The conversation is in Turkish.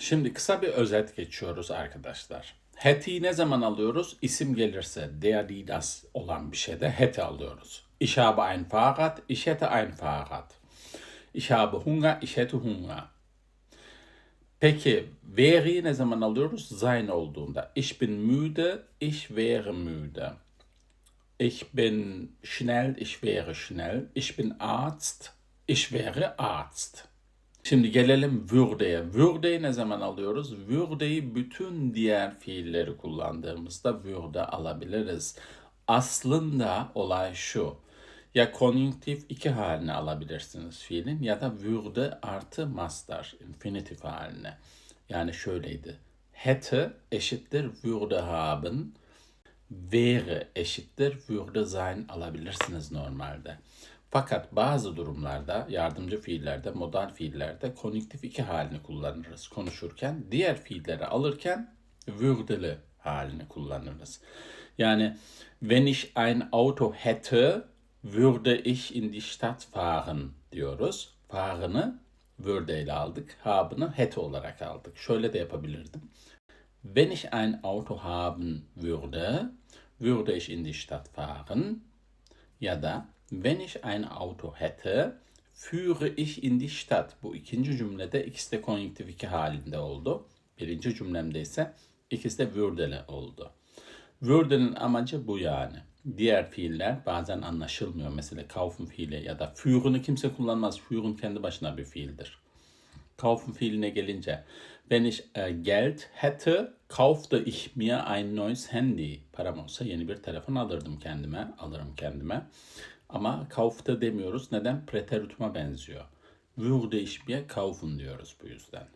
Şimdi kısa bir özet geçiyoruz arkadaşlar. Hätte'yi ne zaman alıyoruz? İsim gelirse der, olan bir şeyde hätte alıyoruz. Ich habe ein Fahrrad, ich hätte ein Fahrrad. Ich habe Hunger, ich hätte Hunger. Peki wäre'yi ne zaman alıyoruz? Sein olduğunda. Ich bin müde, ich wäre müde. Ich bin schnell, ich wäre schnell. Ich bin Arzt, ich wäre Arzt. Şimdi gelelim würde'ye. Würde'yi ne zaman alıyoruz? Würde'yi bütün diğer fiilleri kullandığımızda würde alabiliriz. Aslında olay şu. Ya konjunktif iki haline alabilirsiniz fiilin ya da würde artı mastar, infinitif haline. Yani şöyleydi. Hätte eşittir würde haben wäre eşittir würde sein alabilirsiniz normalde. Fakat bazı durumlarda, yardımcı fiillerde, modal fiillerde konjüktif iki halini kullanırız konuşurken. Diğer fiilleri alırken würdeli halini kullanırız. Yani wenn ich ein Auto hätte, würde ich in die Stadt fahren diyoruz. Fahren'ı würde ile aldık, haben'ı hätte olarak aldık. Şöyle de yapabilirdim. Wenn ich ein Auto haben würde, würde ich in die Stadt fahren. Ya da wenn ich ein Auto hätte, führe ich in die Stadt. Bu ikinci cümlede ikisi de konjunktif iki halinde oldu. Birinci cümlemde ise ikisi de würdele oldu. Würde'nin amacı bu yani. Diğer fiiller bazen anlaşılmıyor. Mesela kaufen fiili ya da führen'ı kimse kullanmaz. Führen kendi başına bir fiildir. Kaufen fiiline gelince, wenn ich äh, Geld hätte, kaufte ich mir ein neues Handy. Param olsa yeni bir telefon alırdım kendime, alırım kendime. Ama kaufte demiyoruz. Neden? Preterituma benziyor. Würde ich mir kaufen diyoruz bu yüzden.